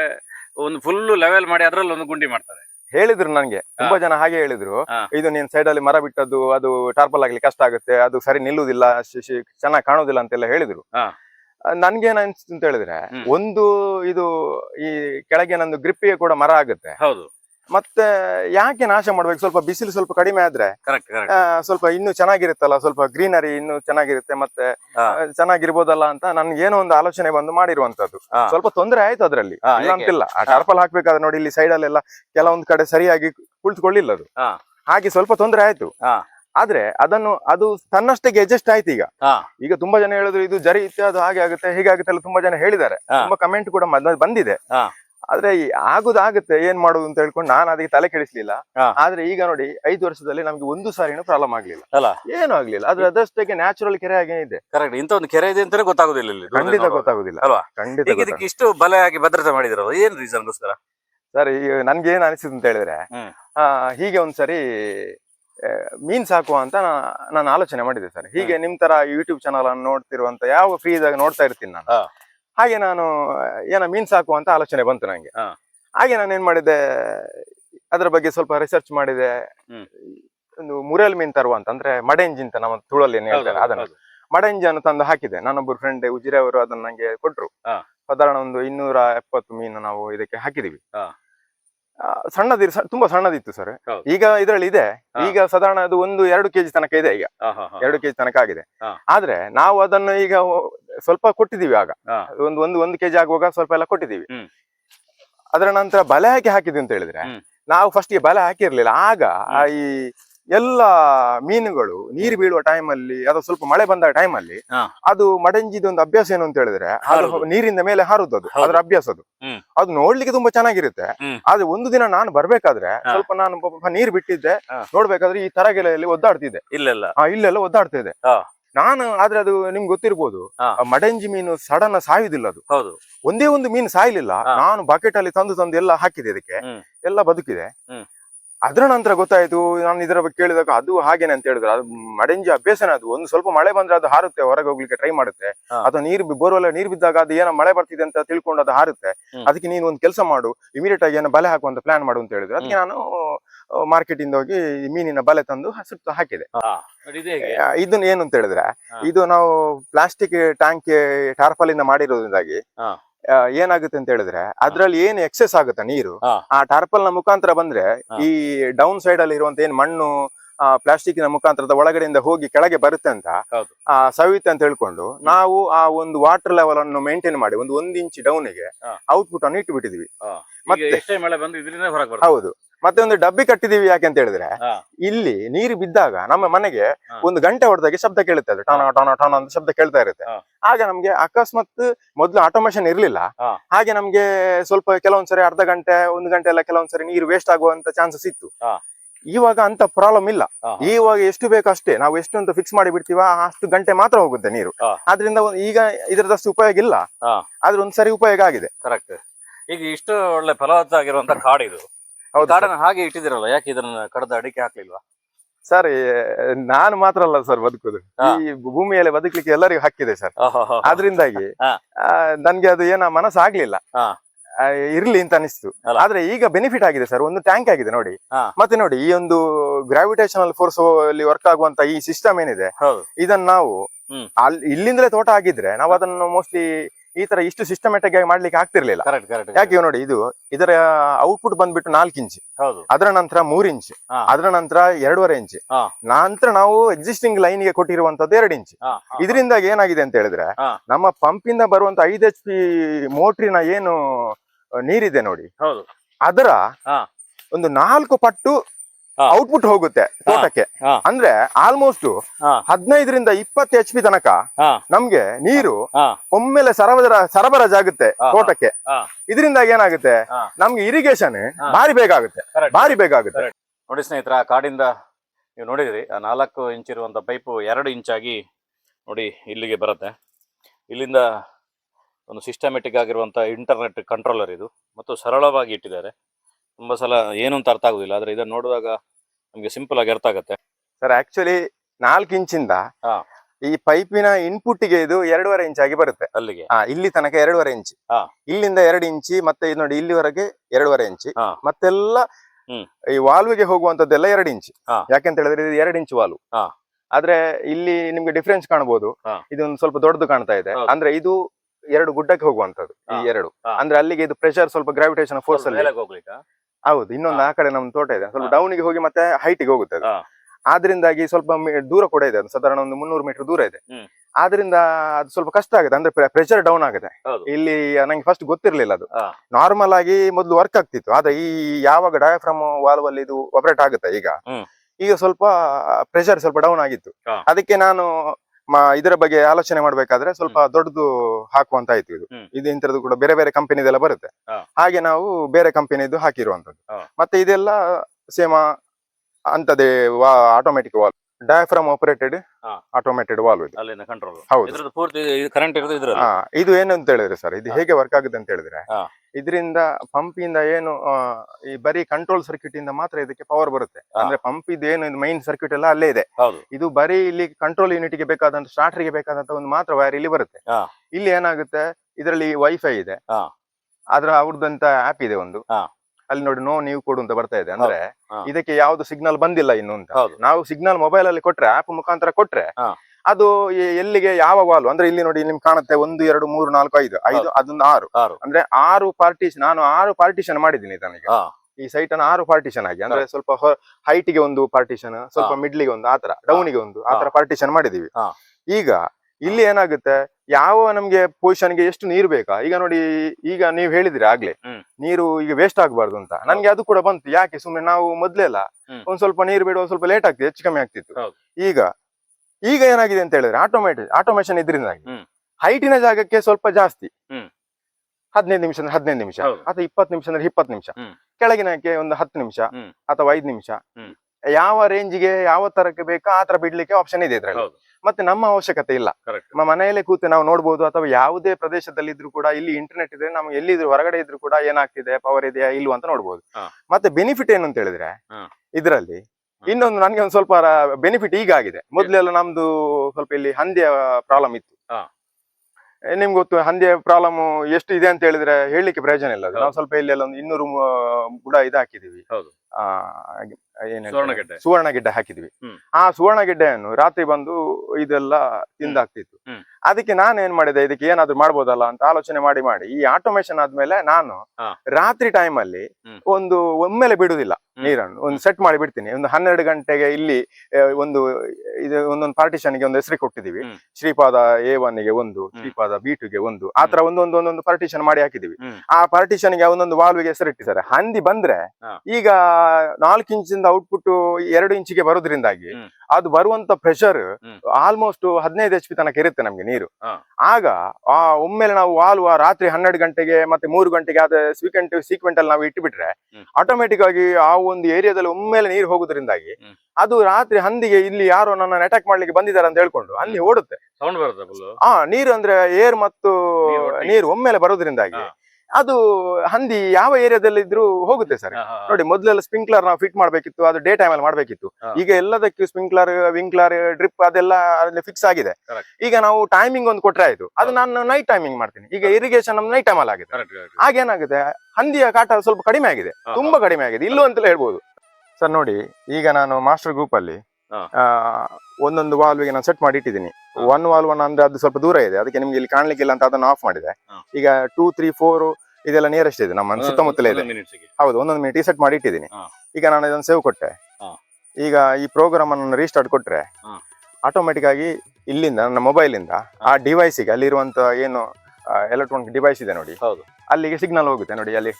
[SPEAKER 1] ಒಂದು ಫುಲ್ ಲೆವೆಲ್ ಮಾಡಿ ಅದ್ರಲ್ಲಿ ಒಂದು ಗುಂಡಿ ಮಾಡ್ತಾರೆ.
[SPEAKER 2] ಹೇಳಿದ್ರು ನನಗೆ ತುಂಬಾ ಜನ ಹಾಗೆ ಹೇಳಿದ್ರು. ಇದು ನೀನ್ ಸೈಡ್ ಅಲ್ಲಿ ಮರ ಬಿಟ್ಟದ್ದು ಅದು ಟಾರ್ಪಲ್ ಆಗ್ಲಿ ಕಷ್ಟ ಆಗುತ್ತೆ ಅದು ಸರಿ ನಿಲ್ಲುದಿಲ್ಲ ಚೆನ್ನಾಗಿ ಕಾಣುದಿಲ್ಲ ಅಂತೆಲ್ಲ ಹೇಳಿದ್ರು. ನನ್ಗೇನ್ ಅನ್ಸ್ತು ಅಂತ ಹೇಳಿದ್ರೆ ಒಂದು ಇದು ಈ ಕೆಳಗೆ ನಂದು ಗ್ರಿಪ್ಪಿಗೆ ಕೂಡ ಮರ ಆಗುತ್ತೆ.
[SPEAKER 1] ಹೌದು.
[SPEAKER 2] ಮತ್ತೆ ಯಾಕೆ ನಾಶ ಮಾಡ್ಬೇಕು? ಸ್ವಲ್ಪ ಬಿಸಿಲು ಸ್ವಲ್ಪ ಕಡಿಮೆ ಆದ್ರೆ ಸ್ವಲ್ಪ ಇನ್ನು ಚೆನ್ನಾಗಿರುತ್ತಲ್ಲ ಸ್ವಲ್ಪ ಗ್ರೀನರಿ ಇನ್ನು ಚೆನ್ನಾಗಿರುತ್ತೆ ಮತ್ತೆ ಚೆನ್ನಾಗಿರ್ಬೋದಲ್ಲ ಅಂತ ನನ್ಗೆ ಏನೋ ಒಂದು ಆಲೋಚನೆ ಬಂದು ಮಾಡಿರುವಂತದ್ದು ಸ್ವಲ್ಪ ತೊಂದರೆ ಆಯ್ತು ಅದ್ರಲ್ಲಿ? ಅಂತಿಲ್ಲ. ಆ ಟಾರ್ಪಲ್ ಹಾಕ್ಬೇಕಾದ್ರೆ ನೋಡಿ ಇಲ್ಲಿ ಸೈಡ್ ಅಲ್ಲೆಲ್ಲ ಕೆಲವೊಂದ್ ಕಡೆ ಸರಿಯಾಗಿ ಕುಳಿತುಕೊಳ್ಳಿಲ್ಲ ಅದು. ಹಾಗೆ ಸ್ವಲ್ಪ ತೊಂದರೆ ಆಯ್ತು. ಆದ್ರೆ ಅದನ್ನು ಅದು ತನ್ನಷ್ಟಕ್ಕೆ ಅಡ್ಜಸ್ಟ್ ಆಯ್ತು ಈಗ. ಈಗ ತುಂಬಾ ಜನ ಹೇಳಿದ್ರು ಇದು ಜರಿ ಅದು ಹಾಗೆ ಆಗುತ್ತೆ ಹೀಗೆ ಆಗುತ್ತೆ ಎಲ್ಲ ತುಂಬಾ ಜನ ಹೇಳಿದ್ದಾರೆ. ತುಂಬಾ ಕಮೆಂಟ್ ಕೂಡ ಬಂದ- ಬಂದಿದೆ. ಆದ್ರೆ ಈ ಆಗುದಾಗುತ್ತೆ ಏನ್ ಮಾಡುದು ಅಂತ ಹೇಳ್ಕೊಂಡು ನಾನು ಅದಕ್ಕೆ ತಲೆ ಕೆಡಿಸ್ಲಿಲ್ಲ. ಆದ್ರೆ ಈಗ ನೋಡಿ ಐದು ವರ್ಷದಲ್ಲಿ ನಮ್ಗೆ ಒಂದು ಸಾರಿನೂ ಪ್ರಾಬ್ಲಮ್ ಆಗ್ಲಿಲ್ಲ.
[SPEAKER 1] ಅಲ್ಲ.
[SPEAKER 2] ಏನು ಆಗ್ಲಿಲ್ಲ. ಆದ್ರೆ ಅದಷ್ಟಕ್ಕೆ ನ್ಯಾಚುರಲ್ ಕೆರೆ ಹಾಗೆ ಇದೆ.
[SPEAKER 1] ಕರೆಕ್ಟ್ ಇಂತ ಒಂದು ಕೆರೆ ಇದೆ ಅಂತಾನೆ ಗೊತ್ತಾಗುದಿಲ್ಲ
[SPEAKER 2] ಖಂಡಿತ. ಗೊತ್ತಾಗುದಿಲ್ಲ.
[SPEAKER 1] ಅಲ್ವಾ?
[SPEAKER 2] ಖಂಡಿತ
[SPEAKER 1] ಇದಕ್ಕೆ ಇಷ್ಟು ಬಲೆ ಆಗಿ ಭದ್ರತೆ ಮಾಡಿದ್ರು ಏನ್ ರೀಸನ್ಗೋಸ್ಕರ
[SPEAKER 2] ಸರ್ ಈಗ ನನ್ಗೆ ಏನ್ ಅನಿಸಿದ್ ಅಂತ ಹೇಳಿದ್ರೆ ಹೀಗೆ ಒಂದ್ಸರಿ ಮೀನ್ ಸಾಕುವ ಅಂತ ನಾನು ಆಲೋಚನೆ ಮಾಡಿದೆ ಸರ್. ಹೀಗೆ ನಿಮ್ ತರ ಯೂಟ್ಯೂಬ್ ಚಾನಲ್ ಅನ್ನು ನೋಡ್ತಿರುವಂತ ಯಾವ ಫ್ರೀ ಇದಾಗ ನೋಡ್ತಾ ಇರ್ತೀನಿ ನಾನು. ಹಾಗೆ ನಾನು ಏನ ಮೀನ್ ಸಾಕುವ ಅಂತ ಆಲೋಚನೆ ಬಂತು ನಂಗೆ. ಹಾಗೆ ನಾನು ಏನ್ ಮಾಡಿದೆ ಅದ್ರ ಬಗ್ಗೆ ಸ್ವಲ್ಪ ರಿಸರ್ಚ್ ಮಾಡಿದೆ. ಒಂದು ಮುರಲ್ ಮೀನ್ ತರುವ ಅಂತ ಅಂದ್ರೆ ಮಡೆಂಜಿ ಅಂತ ನಮ್ಮ ತುಳಲ್ಲಿ ಏನ್ ಹೇಳ್ತಾರೆ ಅದನ್ನ. ಮಡೆಂಜಿ ಅನ್ನು ತಂದು ಹಾಕಿದೆ ನಾನೊಬ್ಬರು ಫ್ರೆಂಡ್ ಉಜಿರೆ ಅವರು ಅದನ್ನ ನಂಗೆ ಕೊಟ್ರು. ಸಾಧಾರಣ ಒಂದು ಇನ್ನೂರ ಎಪ್ಪತ್ತು ಮೀನು ನಾವು ಇದಕ್ಕೆ ಹಾಕಿದೀವಿ. ಸಣ್ಣದಿರ್ ತುಂಬಾ ಸಣ್ಣದಿತ್ತು ಸರ್ ಈಗ ಇದರಲ್ಲಿ ಇದೆ. ಈಗ ಸಾಧಾರಣ ಅದು ಒಂದು ಎರಡು ಕೆಜಿ ತನಕ ಇದೆ ಈಗ. ಎರಡು ಕೆಜಿ ತನಕ ಆಗಿದೆ. ಆದ್ರೆ ನಾವು ಅದನ್ನು ಈಗ ಸ್ವಲ್ಪ ಕೊಟ್ಟಿದೀವಿ ಆಗ. ಒಂದು ಒಂದು ಒಂದು ಕೆಜಿ ಆಗುವಾಗ ಸ್ವಲ್ಪ ಎಲ್ಲ ಕೊಟ್ಟಿದೀವಿ
[SPEAKER 1] ಹ್ಮ್.
[SPEAKER 2] ಅದರ ನಂತರ ಬಲೆ ಹಾಕಿ ಹಾಕಿದ್ವಿ ಅಂತ ಹೇಳಿದ್ರೆ ನಾವು ಫಸ್ಟ್ಗೆ ಬಲೆ ಹಾಕಿರ್ಲಿಲ್ಲ. ಆಗ ಈ ಎಲ್ಲ ಮೀನುಗಳು ನೀರು ಬೀಳುವ ಟೈಮ್ ಅಲ್ಲಿ ಅಥವಾ ಸ್ವಲ್ಪ ಮಳೆ ಬಂದ ಟೈಮ್ ಅಲ್ಲಿ ಅದು ಮಡಂಜಿದ ಒಂದು ಅಭ್ಯಾಸ ಏನು ಅಂತ ಹೇಳಿದ್ರೆ ಅದು. ನೀರಿಂದ ಮೇಲೆ ಹಾರುದು ಅದು. ಅದರ ಅಭ್ಯಾಸ ಅದು. ಅದು ನೋಡ್ಲಿಕ್ಕೆ ತುಂಬಾ ಚೆನ್ನಾಗಿರುತ್ತೆ. ಆದ್ರೆ ಒಂದು ದಿನ ನಾನು ಬರ್ಬೇಕಾದ್ರೆ ಸ್ವಲ್ಪ ನಾನು ನೀರು ಬಿಟ್ಟಿದ್ದೆ. ನೋಡ್ಬೇಕಾದ್ರೆ ಈ ತರಗೆಲೆಯಲ್ಲಿ ಒದ್ದಾಡ್ತಿದ್ದೆ
[SPEAKER 1] ಇಲ್ಲ ಇಲ್ಲ.
[SPEAKER 2] ಆ ಇಲ್ಲೆಲ್ಲ ಒದ್ದಾಡ್ತಾ ಇದೆ. ನಾನು ಆದ್ರೆ ಅದು ನಿಮ್ಗೆ ಗೊತ್ತಿರ್ಬೋದು ಮಡಂಜಿ ಮೀನು ಸಡನ್ ಸಾಯುದಿಲ್ಲ ಅದು.
[SPEAKER 1] ಹೌದು.
[SPEAKER 2] ಒಂದೇ ಒಂದು ಮೀನು ಸಾಯ್ಲಿಲ್ಲ ನಾನು ಬಕೆಟ್ ಅಲ್ಲಿ ತಂದು ತಂದು ಎಲ್ಲ ಹಾಕಿದೆ
[SPEAKER 1] ಇದಕ್ಕೆ.
[SPEAKER 2] ಎಲ್ಲ ಬದುಕಿದೆ. ಅದರ ನಂತರ ಗೊತ್ತಾಯ್ತು ನಾನು ಇದರ ಬಗ್ಗೆ ಕೇಳಿದಾಗ ಅದು ಹಾಗೇನೆ ಅಂತ ಹೇಳಿದ್ರೆ. ಅದು ಮಡೆಂಜಿ ಅಭ್ಯಾಸನ ಅದು. ಒಂದು ಸ್ವಲ್ಪ ಮಳೆ ಬಂದ್ರೆ ಅದು ಹಾರುತ್ತೆ ಹೊರಗೆ ಹೋಗ್ಲಿಕ್ಕೆ ಟ್ರೈ ಮಾಡುತ್ತೆ. ಅಥವಾ ನೀರು ಬೋರ್ವೆಲ್ ನೀರು ಬಿದ್ದಾಗ ಅದು ಏನೋ ಮಳೆ ಬರ್ತಿದೆ ಅಂತ ತಿಳ್ಕೊಂಡು ಅದು ಹಾರುತ್ತೆ. ಅದಕ್ಕೆ ನೀನು ಒಂದು ಕೆಲಸ ಮಾಡು ಇಮಿಡಿಯೇಟ್ ಆಗಿ ಏನೋ ಬಲೆ ಹಾಕುವಂತ ಪ್ಲಾನ್ ಮಾಡು ಅಂತ ಹೇಳಿದ್ರು. ಅದಕ್ಕೆ ನಾನು ಮಾರ್ಕೆಟ್ ಇಂದ ಹೋಗಿ ಮೀನಿನ ಬಲೆ ತಂದು ಸುತ್ತ ಹಾಕಿದೆ. ಇದನ್ನ ಏನು ಅಂತ ಹೇಳಿದ್ರೆ ಇದು ನಾವು ಪ್ಲಾಸ್ಟಿಕ್ ಟ್ಯಾಂಕ್ ಟಾರ್ಫಲ್ ಇಂದ ಮಾಡಿರೋದ್ರಿಂದಾಗಿ ಏನಾಗುತ್ತೆ ಅಂತ ಹೇಳಿದ್ರೆ ಅದ್ರಲ್ಲಿ ಏನ್ ಎಕ್ಸೆಸ್ ಆಗುತ್ತೆ ನೀರು? ಆ ಟಾರ್ಪಲ್ನ ಮುಖಾಂತರ ಬಂದ್ರೆ ಈ ಡೌನ್ ಸೈಡ್ ಅಲ್ಲಿ ಇರುವಂತ ಏನ್ ಮಣ್ಣು ಪ್ಲಾಸ್ಟಿಕ್ನ ಮುಖಾಂತರದ ಒಳಗಡೆಯಿಂದ ಹೋಗಿ ಕೆಳಗೆ ಬರುತ್ತೆ ಅಂತ. ಆ ಸವಿಯುತ್ತೆ ಅಂತ ಹೇಳ್ಕೊಂಡು ನಾವು ಆ ಒಂದು ವಾಟರ್ ಲೆವೆಲ್ ಅನ್ನು ಮೇಂಟೈನ್ ಮಾಡಿ ಒಂದು ಒಂದ್ ಇಂಚ್
[SPEAKER 1] ಡೌನ್ಗೆ.
[SPEAKER 2] ಔಟ್ಪುಟ್ ಅನ್ನು ಇಟ್ಟು ಬಿಟ್ಟಿದ್ವಿ ಮತ್ತೆ? ಹೌದು. ಮತ್ತೆ ಒಂದು ಡಬ್ಬಿ ಕಟ್ಟಿದೀವಿ ಯಾಕೆ ಅಂತ ಹೇಳಿದ್ರೆ ಇಲ್ಲಿ ನೀರು ಬಿದ್ದಾಗ ನಮ್ಮ ಮನೆಗೆ ಒಂದು ಗಂಟೆ ಹೊಡೆದಾಗೆ ಶಬ್ದ ಕೇಳುತ್ತೆ ಅದು ಟಾನ ಟಾನ ಟನ ಅಂತ ಶಬ್ದ ಕೇಳ್ತಾ ಇರುತ್ತೆ. ಆಗ ನಮ್ಗೆ ಅಕಸ್ಮಾತ್ ಮೊದ್ಲು ಆಟೋಮೇಶನ್ ಇರ್ಲಿಲ್ಲ. ಹಾಗೆ ನಮ್ಗೆ ಸ್ವಲ್ಪ ಕೆಲವೊಂದ್ಸರಿ ಅರ್ಧ ಗಂಟೆ ಒಂದು ಗಂಟೆ ಎಲ್ಲ ಕೆಲವೊಂದ್ಸರಿ ನೀರು ವೇಸ್ಟ್ ಆಗುವಂತ ಚಾನ್ಸಸ್ ಇತ್ತು. ಇವಾಗ ಅಂತ ಪ್ರಾಬ್ಲಮ್ ಇಲ್ಲ. ಇವಾಗ ಎಷ್ಟು ಬೇಕು ಅಷ್ಟೇ ನಾವು ಎಷ್ಟು ಅಂತ ಫಿಕ್ಸ್ ಮಾಡಿ ಬಿಡ್ತೀವ ಅಷ್ಟು ಗಂಟೆ ಮಾತ್ರ ಹೋಗುತ್ತೆ ನೀರು. ಆದ್ರಿಂದ ಈಗ ಇದರದಷ್ಟು ಉಪಯೋಗ ಇಲ್ಲ. ಆದ್ರೆ ಒಂದ್ಸರಿ ಉಪಯೋಗ ಆಗಿದೆ.
[SPEAKER 1] ಕರೆಕ್ಟ್ ಈಗ ಇಷ್ಟು ಒಳ್ಳೆ ಫಲವತ್ತಾಗಿರುವಂತ ಕಾಡು ಇದು
[SPEAKER 2] ಹೌದು
[SPEAKER 1] ಕಾಡನ್ನ ಹಾಗೆ ಇಟ್ಟಿದಿರಲ್ಲ ಯಾಕೆ ಇದನ್ನ ಕಡದ ಅಡಿಕೆ ಹಾಕ್ಲಿಲ್ವಾ?
[SPEAKER 2] ಸರ್ ನಾನು ಮಾತ್ರ ಅಲ್ಲ ಸರ್ ಬದುಕುದು. ಈ ಭೂಮಿಯಲ್ಲಿ ಬದುಕಲಿಕ್ಕೆ ಎಲ್ಲರಿಗೂ ಹಕ್ಕಿದೆ ಸರ್.
[SPEAKER 1] ಅದರಿಂದಾಗಿ
[SPEAKER 2] ಆದ್ರಿಂದಾಗಿ ನನ್ಗೆ ಅದು ಏನ
[SPEAKER 1] ಮನಸ್ಸು
[SPEAKER 2] ಆಗ್ಲಿಲ್ಲ ಇರ್ಲಿ ಅಂತ ಅನಿಸ್ತು. ಆದ್ರೆ ಈಗ ಬೆನಿಫಿಟ್ ಆಗಿದೆ ಸರ್ ಒಂದು ಟ್ಯಾಂಕ್ ಆಗಿದೆ ನೋಡಿ. ಮತ್ತೆ ನೋಡಿ ಈ ಒಂದು ಗ್ರಾವಿಟೇಷನಲ್ ಫೋರ್ಸ್ ಅಲ್ಲಿ ವರ್ಕ್ ಆಗುವಂತ ಈ ಸಿಸ್ಟಮ್ ಏನಿದೆ ಇದನ್ನ ನಾವು ಇಲ್ಲಿಂದಲೇ ತೋಟ ಆಗಿದ್ರೆ ನಾವು ಅದನ್ನು ಮೋಸ್ಟ್ಲಿ ಈ ತರ ಇಷ್ಟು ಸಿಸ್ಟಮೆಟಿಕ್ ಆಗಿ ಮಾಡ್ಲಿಕ್ಕೆ ಆಗ್ತಿರ್ಲಿಲ್ಲ.
[SPEAKER 1] ಕರೆಕ್ಟ್ ಕರೆಕ್ಟ್
[SPEAKER 2] ಯಾಕೆ ನೋಡಿ ಇದು ಇದರ ಔಟ್ಪುಟ್ ಬಂದ್ಬಿಟ್ಟು ನಾಲ್ಕು ಇಂಚ್
[SPEAKER 1] ಹೌದು.
[SPEAKER 2] ಅದರ ನಂತರ ಮೂರ್ ಇಂಚ್ ಅದರ ನಂತರ ಎರಡೂವರೆ ಇಂಚ್. ನಂತರ ನಾವು ಎಕ್ಸಿಸ್ಟಿಂಗ್ ಲೈನ್ಗೆ ಕೊಟ್ಟಿರುವಂತದ್ದು ಎರಡು ಇಂಚ್. ಇದರಿಂದಾಗಿ ಏನಾಗಿದೆ ಅಂತ ಹೇಳಿದ್ರೆ ನಮ್ಮ ಪಂಪ್ ಇಂದ ಬರುವಂತ ಐದು ಎಚ್ ಪಿ ಮೋಟ್ರಿನ ಏನು ನೀರಿದೆ ನೋಡಿ.
[SPEAKER 1] ಹೌದು.
[SPEAKER 2] ಅದರ. ಒಂದು ನಾಲ್ಕು ಪಟ್ಟು. ಔಟ್ಪುಟ್ ಹೋಗುತ್ತೆ ತೋಟಕ್ಕೆ. ಅಂದ್ರೆ ಆಲ್ಮೋಸ್ಟ್. ಹದಿನೈದರಿಂದ ಇಪ್ಪತ್ತು ಎಚ್ ಪಿ ತನಕ ನಮ್ಗೆ ನೀರು ಒಮ್ಮೆಲೆ ಸರಬರ ಸರಬರಾಜಾಗುತ್ತೆ
[SPEAKER 1] ಆಗುತ್ತೆ
[SPEAKER 2] ತೋಟಕ್ಕೆ.
[SPEAKER 1] ಇದರಿಂದ
[SPEAKER 2] ಇದರಿಂದಾಗಿ ಏನಾಗುತ್ತೆ. ನಮ್ಗೆ ಇರಿಗೇಷನ್. ಭಾರಿ ಬೇಗ ಆಗುತ್ತೆ. ಭಾರಿ ಬೇಗ ಆಗುತ್ತೆ.
[SPEAKER 1] ನೋಡಿ ಸ್ನೇಹಿತರ ಕಾಡಿಂದ ನೀವು ನೋಡಿದ್ರಿ ಆ ನಾಲ್ಕು ಇಂಚ್ ಇರುವಂತ ಪೈಪ್ ಎರಡು ಆಗಿ ನೋಡಿ ಇಲ್ಲಿಗೆ ಬರುತ್ತೆ. ಇಲ್ಲಿಂದ ಒಂದು ಸಿಸ್ಟಮೆಟಿಕ್ ಆಗಿರುವಂತ ಇಂಟರ್ನೆಟ್ ಕಂಟ್ರೋಲರ್ ಇದು. ಮತ್ತು ಸರಳವಾಗಿ ಇಟ್ಟಿದ್ದಾರೆ. ತುಂಬಾ ಸಲ ಏನು ಅಂತ ಅರ್ಥ ಆಗುದಿಲ್ಲ ಆದ್ರೆ ಇದನ್ನ ನೋಡುವಾಗ ನಮಗೆ ಸಿಂಪಲ್ ಆಗಿ ಅರ್ಥ ಆಗುತ್ತೆ
[SPEAKER 2] ಸರ್ ಆಕ್ಚುಲಿ ನಾಲ್ಕು ಇಂಚಿಂದ
[SPEAKER 1] ಹಾ.
[SPEAKER 2] ಈ ಪೈಪಿನ ಇನ್ಪುಟ್ಗೆ ಇದು ಎರಡೂವರೆ ಇಂಚ್ ಆಗಿ ಬರುತ್ತೆ
[SPEAKER 1] ಅಲ್ಲಿಗೆ
[SPEAKER 2] ಆ ಇಲ್ಲಿ ತನಕ ಎರಡೂವರೆ ಇಂಚ್
[SPEAKER 1] ಹಾ.
[SPEAKER 2] ಇಲ್ಲಿಂದ ಎರಡು ಇಂಚಿ ಮತ್ತೆ ಇದು ನೋಡಿ ಇಲ್ಲಿವರೆಗೆ ಎರಡೂವರೆ ಇಂಚ್
[SPEAKER 1] ಹಾ.
[SPEAKER 2] ಮತ್ತೆಲ್ಲ
[SPEAKER 1] ಹ್ಮ್.
[SPEAKER 2] ಈ ವಾಲ್ವಿಗೆ ಹೋಗುವಂತದ್ದೆಲ್ಲ ಎರಡು ಇಂಚ್
[SPEAKER 1] ಹಾ.
[SPEAKER 2] ಯಾಕೆಂತ ಹೇಳಿದ್ರೆ ಇದು ಎರಡು ಇಂಚ್ ವಾಲ್ವ್
[SPEAKER 1] ಹಾ.
[SPEAKER 2] ಆದ್ರೆ ಇಲ್ಲಿ ನಿಮ್ಗೆ ಡಿಫ್ರೆನ್ಸ್ ಕಾಣಬಹುದು
[SPEAKER 1] ಹಾ.
[SPEAKER 2] ಇದೊಂದು ಸ್ವಲ್ಪ ದೊಡ್ಡದು ಕಾಣ್ತಾ ಇದೆ
[SPEAKER 1] ಹೌದು.
[SPEAKER 2] ಅಂದ್ರೆ ಇದು ಎರಡು ಗುಡ್ಡಕ್ಕೆ ಹೋಗುವಂತದ್ದು ಈ
[SPEAKER 1] ಹಾ.
[SPEAKER 2] ಎರಡು
[SPEAKER 1] ಹಾ.
[SPEAKER 2] ಅಂದ್ರೆ ಅಲ್ಲಿಗೆ ಇದು ಪ್ರೆಷರ್ ಸ್ವಲ್ಪ ಗ್ರಾವಿಟೇಷನ್ ಫೋರ್ಸ್ ಅಲ್ಲಿ
[SPEAKER 1] ಹೋಗ್ಲಿಕ್ಕೆ
[SPEAKER 2] ಹೌದು ಇನ್ನೊಂದು ಆ ಕಡೆ ನಮ್ಮ ತೋಟ ಇದೆ. ಸ್ವಲ್ಪ. ಡೌನ್ಗೆ ಹೋಗಿ ಮತ್ತೆ ಹೈಟ್ಗೆ ಹೋಗುತ್ತೆ ಅದು. ಆದ್ರಿಂದಾಗಿ ಸ್ವಲ್ಪ ದೂರ ಕೂಡ ಇದೆ ಅದು. ಸಾಧಾರಣ ಒಂದು ಮುನ್ನೂರು ಮೀಟರ್ ದೂರ ಇದೆ. ಆದ್ರಿಂದ ಅದು ಸ್ವಲ್ಪ ಕಷ್ಟ ಆಗುತ್ತೆ. ಅಂದ್ರೆ ಪ್ರೆಷರ್ ಡೌನ್ ಆಗುತ್ತೆ. ಇಲ್ಲಿ ನಂಗೆ ಫಸ್ಟ್ ಗೊತ್ತಿರ್ಲಿಲ್ಲ ಅದು. ನಾರ್ಮಲ್ ಆಗಿ ಮೊದಲು ವರ್ಕ್ ಆಗ್ತಿತ್ತು. ಆದ್ರೆ ಈ ಯಾವಾಗ ಡಯಾಫ್ರಮ್ ವಾಲ್ವ್ ಅಲ್ಲಿ ಇದು ಆಪರೇಟ್ ಆಗುತ್ತೆ ಈಗ. ಈಗ ಸ್ವಲ್ಪ ಪ್ರೆಷರ್ ಸ್ವಲ್ಪ ಡೌನ್ ಆಗಿತ್ತು. ಅದಕ್ಕೆ ನಾನು ಇದರ ಬಗ್ಗೆ ಆಲೋಚನೆ ಮಾಡ್ಬೇಕಾದ್ರೆ ಸ್ವಲ್ಪ ದೊಡ್ಡದು ಹಾಕುವಂತ ಆಯ್ತು ಇದು ಇದು ಇಂಥದ್ದು ಕೂಡ ಬೇರೆ ಬೇರೆ ಕಂಪನಿದೆಲ್ಲ ಬರುತ್ತೆ. ಹಾಗೆ ನಾವು ಬೇರೆ ಕಂಪನಿದು ಹಾಕಿರುವಂತದ್ದು ಮತ್ತೆ ಇದೆಲ್ಲ same ಅಂತದೇ automatic valve diaphragm operated automated valve ಇದು.
[SPEAKER 1] ಕಂಟ್ರೋಲ್
[SPEAKER 2] ಹೌದು.
[SPEAKER 1] ಪೂರ್ತಿ ಕರೆಂಟ್ ಇರೋದು
[SPEAKER 2] ಇದು ಏನಂತ ಅಂತ ಹೇಳಿದ್ರೆ ಸರ್ ಇದು ಹೇಗೆ ವರ್ಕ್ ಆಗುತ್ತೆ ಅಂತ ಹೇಳಿದ್ರೆ. ಇದರಿಂದ ಪಂಪ್ ಇಂದ ಏನು ಈ ಬರೀ ಕಂಟ್ರೋಲ್ ಸರ್ಕ್ಯೂಟ್ ಇಂದ ಮಾತ್ರ ಇದಕ್ಕೆ ಪವರ್ ಬರುತ್ತೆ. ಅಂದ್ರೆ ಪಂಪ್ ಇದು ಏನು ಮೈನ್ ಸರ್ಕ್ಯೂಟ್ ಎಲ್ಲ ಅಲ್ಲೇ ಇದೆ. ಇದು ಬರೀ ಇಲ್ಲಿ ಕಂಟ್ರೋಲ್ ಯೂನಿಟ್ಗೆ ಬೇಕಾದಂತ ಸ್ಟಾರ್ಟರ್ಗೆ ಬೇಕಾದಂತ ಒಂದು ಮಾತ್ರ ವೈರ್ ಇಲ್ಲಿ ಬರುತ್ತೆ. ಇಲ್ಲಿ ಏನಾಗುತ್ತೆ ಇದರಲ್ಲಿ ವೈಫೈ ಇದೆ. ಅದ್ರ ಅವ್ರದ್ದಂತ ಆಪ್ ಇದೆ ಒಂದು. ಅಲ್ಲಿ ನೋಡಿ ನೋ ನೀವು ಕೊಡು ಅಂತ ಬರ್ತಾ ಇದೆ. ಅಂದ್ರೆ ಇದಕ್ಕೆ ಯಾವ್ದು ಸಿಗ್ನಲ್ ಬಂದಿಲ್ಲ ಇನ್ನು ಅಂತ. ನಾವು ಸಿಗ್ನಲ್ ಮೊಬೈಲ್ ಅಲ್ಲಿ ಕೊಟ್ರೆ ಆಪ್ ಮುಖಾಂತರ ಕೊಟ್ರೆ. ಅದು ಎಲ್ಲಿಗೆ? ಯಾವ ವಾಲ್? ಅಂದ್ರೆ ಇಲ್ಲಿ ನೋಡಿ ನಿಮ್ಗೆ ಕಾಣುತ್ತೆ ಒಂದು ಎರಡು ಮೂರು ನಾಲ್ಕು ಐದು. ಐದು ಅದೊಂದು ಆರು.
[SPEAKER 1] ಆರು.
[SPEAKER 2] ಅಂದ್ರೆ ಆರು ಪಾರ್ಟಿಷನ್ ನಾನು ಆರು ಪಾರ್ಟಿಷನ್ ಮಾಡಿದ್ದೀನಿ ತನಗೆ.
[SPEAKER 1] ಹಾ.
[SPEAKER 2] ಈ ಸೈಟ್ ಅನ್ನು ಆರು ಪಾರ್ಟಿಷನ್ ಆಗಿ. ಅಂದ್ರೆ ಸ್ವಲ್ಪ ಹೈಟ್ಗೆ ಒಂದು ಪಾರ್ಟಿಷನ್ ಸ್ವಲ್ಪ
[SPEAKER 1] ಮಿಡ್ಲ್
[SPEAKER 2] ಮಿಡ್ಲಿಗೆ ಒಂದು ಆತರ ಡೌನ್ಗೆ ಒಂದು ಆತರ ಪಾರ್ಟಿಷನ್ ಮಾಡಿದೀವಿ
[SPEAKER 1] ಹಾ.
[SPEAKER 2] ಈಗ ಇಲ್ಲಿ ಏನಾಗುತ್ತೆ? ಯಾವ ನಮ್ಗೆ ಪೊಸಿಷನ್ಗೆ ಎಷ್ಟು ನೀರು ಬೇಕಾ? ಈಗ ನೋಡಿ ಈಗ ನೀವು ಹೇಳಿದ್ರಿ ಆಗ್ಲೇ
[SPEAKER 1] ಹ್ಮ್.
[SPEAKER 2] ನೀರು ಈಗ ವೇಸ್ಟ್ ಆಗ್ಬಾರ್ದು ಅಂತ. ನನ್ಗೆ ಅದು ಕೂಡ ಬಂತು. ಯಾಕೆ? ಸುಮ್ನೆ ನಾವು ಮೊದ್ಲೆಲ್ಲ
[SPEAKER 1] ಹ್ಮ್.
[SPEAKER 2] ಒಂದ್ ಸ್ವಲ್ಪ ನೀರು ಬಿಡುವ ಸ್ವಲ್ಪ ಲೇಟ್ ಆಗ್ತಿತ್ತು ಹೆಚ್ಚು ಕಮ್ಮಿ ಆಗ್ತಿತ್ತು.
[SPEAKER 1] ಹೌದು.
[SPEAKER 2] ಈಗ ಈಗ ಏನಾಗಿದೆ ಅಂತ ಹೇಳಿದ್ರೆ ಆಟೋಮೇಟಿಕ್ ಆಟೋಮೇಶನ್ ಇದರಿಂದಾಗಿ. ಹೈಟಿನ ಜಾಗಕ್ಕೆ ಸ್ವಲ್ಪ ಜಾಸ್ತಿ. ಹದಿನೈದು ನಿಮಿಷ ಅಂದ್ರೆ ಹದಿನೈದು ನಿಮಿಷ ಅಥವಾ ಇಪ್ಪತ್ತು ನಿಮಿಷ ಅಂದ್ರೆ ಇಪ್ಪತ್ತು ನಿಮಿಷ. ಕೆಳಗಿನಕ್ಕೆ ಒಂದು ಹತ್ತು ನಿಮಿಷ ಅಥವಾ ಐದು ನಿಮಿಷ. ಯಾವ ರೇಂಜ್ಗೆ ಯಾವ ತರಕ್ಕೆ ಬೇಕಾ ಆ ತರ ಬಿಡ್ಲಿಕ್ಕೆ ಆಪ್ಷನ್ ಇದೆ ಇದ್ರಲ್ಲಿ ಮತ್ತೆ ನಮ್ಮ ಅವಶ್ಯಕತೆ ಇಲ್ಲ ನಮ್ಮ ಮನೆಯಲ್ಲೇ ಕೂತು ನಾವು ನೋಡಬಹುದು ಅಥವಾ ಯಾವುದೇ ಪ್ರದೇಶದಲ್ಲಿ ಇದ್ರು ಕೂಡ ಇಲ್ಲಿ ಇಂಟರ್ನೆಟ್ ಇದ್ರೆ ನಮ್ಗೆ ಎಲ್ಲಿದ್ರು ಹೊರಗಡೆ ಇದ್ರು ಕೂಡ ಏನಾಗ್ತಿದೆ ಪವರ್ ಇದೆಯಾ ಇಲ್ವಾ ಅಂತ
[SPEAKER 1] ನೋಡಬಹುದು
[SPEAKER 2] ಮತ್ತೆ ಬೆನಿಫಿಟ್ ಏನು ಅಂತ ಹೇಳಿದ್ರೆ. ಇದರಲ್ಲಿ. ಇನ್ನೊಂದು ನನಗೆ ಒಂದು ಸ್ವಲ್ಪ ಬೆನಿಫಿಟ್ ಈಗ ಆಗಿದೆ. ಮೊದ್ಲೆಲ್ಲ ನಮ್ದು ಸ್ವಲ್ಪ ಇಲ್ಲಿ ಹಂದಿಯ ಪ್ರಾಬ್ಲಮ್ ಇತ್ತು. ನಿಮ್ಗೆ ಗೊತ್ತು ಹಂದಿಯ ಪ್ರಾಬ್ಲಮ್ ಎಷ್ಟು ಇದೆ ಅಂತ ಹೇಳಿದ್ರೆ ಹೇಳಲಿಕ್ಕೆ ಪ್ರಯೋಜನ ಇಲ್ಲ. ಅದು. ನಾವು ಸ್ವಲ್ಪ ಇಲ್ಲಿ ಎಲ್ಲ ಒಂದು ಇನ್ನೂರು ಗುಡ ಇದು ಹಾಕಿದೀವಿ?
[SPEAKER 1] ಸುವರ್ಣಗೆಡ್ಡೆ.
[SPEAKER 2] ಹಾಕಿದ್ವಿ. ಆ ಸುವರ್ಣಗೆಡ್ಡೆಯನ್ನು ರಾತ್ರಿ ಬಂದು ಇದೆಲ್ಲ ತಿಂದಾಗ್ತಿತ್ತು. ಅದಕ್ಕೆ ನಾನು ಏನ್ ಮಾಡಿದೆ ಇದಕ್ಕೆ ಏನಾದ್ರು ಮಾಡ್ಬೋದಲ್ಲ ಅಂತ ಆಲೋಚನೆ ಮಾಡಿ ಮಾಡಿ ಈ ಆಟೋಮೇಶನ್ ಆದ್ಮೇಲೆ ನಾನು ರಾತ್ರಿ ಟೈಮ್ ಅಲ್ಲಿ ಒಂದು ಒಮ್ಮೆಲೆ ಬಿಡುದಿಲ್ಲ. ನೀರನ್ನು ಒಂದು ಸೆಟ್ ಮಾಡಿ ಬಿಡ್ತೀನಿ. ಒಂದು ಹನ್ನೆರಡು ಗಂಟೆಗೆ ಇಲ್ಲಿ ಒಂದು ಇದು ಒಂದೊಂದು ಪಾರ್ಟಿಷನ್ಗೆ ಒಂದು ಹೆಸರು ಕೊಟ್ಟಿದೀವಿ. ಶ್ರೀಪಾದ ಎ ಒನ್ಗೆ ಒಂದು ಶ್ರೀಪಾದ ಬಿ ಗೆ ಒಂದು ಆತರ ಒಂದೊಂದು ಒಂದೊಂದು ಪಾರ್ಟಿಷನ್ ಮಾಡಿ ಹಾಕಿದೀವಿ ಆ ಪಾರ್ಟಿಷನ್ಗೆ ಒಂದೊಂದು ವಾಲ್ವಿಗೆ ಹೆಸರಿಟ್ಟಿದ್ದಾರೆ ಹಂದಿ ಬಂದ್ರೆ ಈಗ ನಾಲ್ಕು ಇಂಚಿಂದ ಔಟ್ಪುಟ್ ಎರಡು ಇಂಚಿಗೆ ಬರೋದ್ರಿಂದಾಗಿ. ಅದು ಬರುವಂತ ಪ್ರೆಷರ್ ಆಲ್ಮೋಸ್ಟ್ ಹದಿನೈದು ಎಚ್ ಪಿ ತನಕ ಇರುತ್ತೆ ನಮ್ಗೆ ನೀರು. ಆಗ ಆ ಒಮ್ಮೆಲೆ ನಾವು ವಾಲ್ವ್ ರಾತ್ರಿ ಹನ್ನೆರಡು ಗಂಟೆಗೆ ಮತ್ತೆ ಮೂರು ಗಂಟೆಗೆ ಅದ ಸ್ವೀಕೆಂಟ್ ಸೀಕ್ವೆಂಟ್ ಅಲ್ಲಿ ನಾವು ಇಟ್ಟುಬಿಟ್ರೆ. ಆಟೋಮೆಟಿಕ್ ಆಗಿ ಆ ಒಂದು ಏರಿಯಾದಲ್ಲಿ ಒಮ್ಮೆಲೆ ನೀರು ಹೋಗುದ್ರಿಂದಾಗಿ ಅದು ರಾತ್ರಿ ಹಂದಿಗೆ ಇಲ್ಲಿ ಯಾರೋ ನನ್ನ ಅಟ್ಯಾಕ್ ಮಾಡ್ಲಿಕ್ಕೆ ಬಂದಿದ್ದಾರೆ ಅಂತ ಹೇಳ್ಕೊಂಡು ಅಲ್ಲಿ ಓಡುತ್ತೆ.
[SPEAKER 1] ಸೌಂಡ್ ಬರುತ್ತೆ ಫುಲ್
[SPEAKER 2] ಆ ನೀರು ಅಂದ್ರೆ ಏರ್ ಮತ್ತು
[SPEAKER 1] ನೀರು
[SPEAKER 2] ಒಮ್ಮೆಲೆ ಬರೋದ್ರಿಂದಾಗಿ
[SPEAKER 1] ಹಾ.
[SPEAKER 2] ಅದು ಹಂದಿ ಯಾವ ಏರಿಯಾದಲ್ಲಿ ಇದ್ರು ಹೋಗುತ್ತೆ ಸರ್. ನೋಡಿ ಮೊದ್ಲೆಲ್ಲ ಸ್ಪ್ರಿಂಕ್ಲರ್ ನಾವು ಫಿಟ್ ಮಾಡ್ಬೇಕಿತ್ತು ಅದು ಡೇ ಟೈಮ್ ಅಲ್ಲಿ ಮಾಡ್ಬೇಕಿತ್ತು. ಈಗ ಎಲ್ಲದಕ್ಕೂ ಸ್ಪ್ರಿಂಕ್ಲರ್ ವಿಂಕ್ಲರ್ ಡ್ರಿಪ್ ಅದೆಲ್ಲ ಅಲ್ಲಿ ಫಿಕ್ಸ್ ಆಗಿದೆ. ಈಗ ನಾವು ಟೈಮಿಂಗ್ ಒಂದು ಕೊಟ್ರೆ ಆಯ್ತು. ಅದು ನಾನು ನೈಟ್ ಟೈಮಿಂಗ್ ಮಾಡ್ತೀನಿ. ಈಗ ಇರಿಗೇಷನ್ ನಮ್ದು ನೈಟ್ ಟೈಮ್ ಅಲ್ಲಿ ಆಗಿದೆ. ಹಾಗೇನಾಗುತ್ತೆ ಹಂದಿಯ ಕಾಟ ಸ್ವಲ್ಪ ಕಡಿಮೆ ಆಗಿದೆ. ತುಂಬಾ ಕಡಿಮೆ ಆಗಿದೆ. ಇಲ್ಲೂ ಅಂತಲೇ ಹೇಳ್ಬೋದು. ಸರ್ ನೋಡಿ ಈಗ ನಾನು ಮಾಸ್ಟರ್ ಗ್ರೂಪ್ ಅಲ್ಲಿ ಒಂದೊಂದು ವಾಲ್ವಿಗೆ ನಾನು ಸೆಟ್ ಮಾಡಿ ಇಟ್ಟಿದ್ದೀನಿ. ಒನ್ ವಾಲ್ವ್ ಅಂದ್ರೆ ಅದು ಸ್ವಲ್ಪ ದೂರ ಇದೆ. ಅದಕ್ಕೆ ನಿಮ್ಗೆ ಇಲ್ಲಿ ಕಾಣ್ಲಿಕ್ಕಿಲ್ಲ ಅಂತ ಅದನ್ನ ಆಫ್ ಮಾಡಿದೆ. ಈಗ ಟೂ ತ್ರೀ ಫೋರ್ ಇದೆಲ್ಲ ನಿಯರೆಸ್ಟ್ ಇದೆ. ನಮ್ಮ ಸುತ್ತಮುತ್ತಲೇ ಇದೆ. ಹೌದು ಒಂದೊಂದು ಮಿನಿಟ್ ಸೆಟ್ ಮಾಡಿ ಇಟ್ಟಿದ್ದೀನಿ ಈಗ ನಾನು ಇದನ್ನು ಸೇವ್ ಕೊಟ್ಟೆ. ಈಗ ಈ ಪ್ರೋಗ್ರಾಮ್ ಅನ್ನು ರೀಸ್ಟಾರ್ಟ್ ಕೊಟ್ರೆ. ಆಟೋಮೆಟಿಕ್ ಆಗಿ ಇಲ್ಲಿಂದ ನನ್ನ ಮೊಬೈಲ್ ಇಂದ ಆ ಡಿವೈಸಿಗೆ ಅಲ್ಲಿರುವಂತ ಏನು ಎಲೆಕ್ಟ್ರಾನಿಕ್ ಡಿವೈಸ್ ಇದೆ ನೋಡಿ. ಅಲ್ಲಿಗೆ ಸಿಗ್ನಲ್ ಹೋಗುತ್ತೆ ನೋಡಿ ಅಲ್ಲಿ.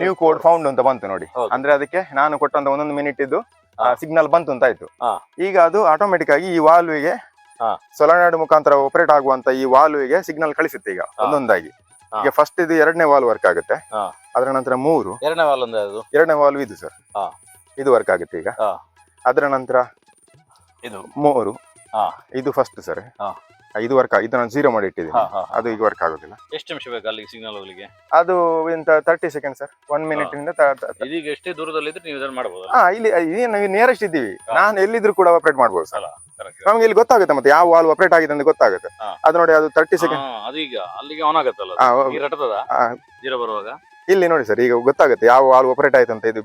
[SPEAKER 2] ನ್ಯೂ ಕೋಡ್ ಫೌಂಡ್ ಅಂತ ಬಂತು ನೋಡಿ. ಅಂದ್ರೆ ಅದಕ್ಕೆ ನಾನು ಕೊಟ್ಟಂತ ಒಂದೊಂದು ಮಿನಿಟ್ ಇದ್ದು. ಸಿಗ್ನಲ್ ಬಂತು ಅಂತ ಆಯ್ತು ಈಗ ಅದು ಆಟೋಮೆಟಿಕ್ ಆಗಿ ಈ ವಾಲ್ವಿಗೆ ಸೊಲನಾಡ್ ಮುಖಾಂತರ ಆಪರೇಟ್ ಆಗುವಂತ ಈ ವಾಲ್ವಿಗೆ ಸಿಗ್ನಲ್ ಕಳಿಸುತ್ತೆ ಈಗ ಒಂದೊಂದಾಗಿ. ಈಗ ಫಸ್ಟ್ ಇದು ಎರಡನೇ ವಾಲ್ ವರ್ಕ್ ಆಗುತ್ತೆ. ಅದರ ನಂತರ ಮೂರು.
[SPEAKER 1] ಎರಡನೇ ವಾಲ್
[SPEAKER 2] ಎರಡನೇ ವಾಲ್ವ್ ಇದು ಸರ್. ಇದು ವರ್ಕ್ ಆಗುತ್ತೆ ಈಗ. ಅದರ ನಂತರ
[SPEAKER 1] ಇದು.
[SPEAKER 2] ಮೂರು. ಇದು ಫಸ್ಟ್ ಸರ್. ಇದು ವರ್ಕ್ ಇದು ನಾನು ಜೀರೋ ಮಾಡಿ ಇಟ್ಟಿದ್ದೀನಿ.
[SPEAKER 1] ಹಾ, ಹಾ, ಹಾ.
[SPEAKER 2] ಅದು ಈಗ ವರ್ಕ್ ಆಗೋದಿಲ್ಲ.
[SPEAKER 1] ಎಷ್ಟು ನಿಮಿಷ ಬೇಕು ಅಲ್ಲಿಗೆ ಸಿಗ್ನಲ್ ಹೋಗ್ಲಿಕ್ಕೆ
[SPEAKER 2] ಅದು ಇಂತ thirty second sir. One minute ಇಂದ ತ- ತ-
[SPEAKER 1] ಇದೀಗ ಎಷ್ಟೇ ದೂರದಲ್ಲಿ ಇದ್ರೆ ನೀವು ಇದನ್ನ
[SPEAKER 2] ಹಾ ಇಲ್ಲಿ ನಾವು ನಿಯರೆಸ್ಟ್ ಇದ್ದೀವಿ. ನಾನು ಎಲ್ಲಿದ್ರು ಕೂಡ ಆಪರೇಟ್ ಮಾಡ್ಬೋದು ಸರ್. ನಮ್ಗೆ ಇಲ್ಲಿ ಗೊತ್ತಾಗುತ್ತೆ ಮತ್ತೆ ಯಾವ ವಾಲ್ ಆಪರೇಟ್ ಆಗಿದೆ ಅಂತ ಗೊತ್ತಾಗುತ್ತೆ.
[SPEAKER 1] ಹಾ.
[SPEAKER 2] ಅದು ನೋಡಿ ಅದು ತರ್ಟಿ ಸೆಕೆಂಡ್
[SPEAKER 1] ಅದು ಈಗ ಅಲ್ಲಿಗೆ ಆನ್ ಆಗತ್ತಲ್ಲ ಅದು.
[SPEAKER 2] ಹಾ.
[SPEAKER 1] ಜೀರೋ ಬರುವಾಗ?
[SPEAKER 2] ಇಲ್ಲಿ ನೋಡಿ ಸರ್ ಈಗ ಗೊತ್ತಾಗುತ್ತೆ ಯಾವ ವಾಲ್ ಆಪರೇಟ್ ಆಯ್ತು ಅಂತ ಇದು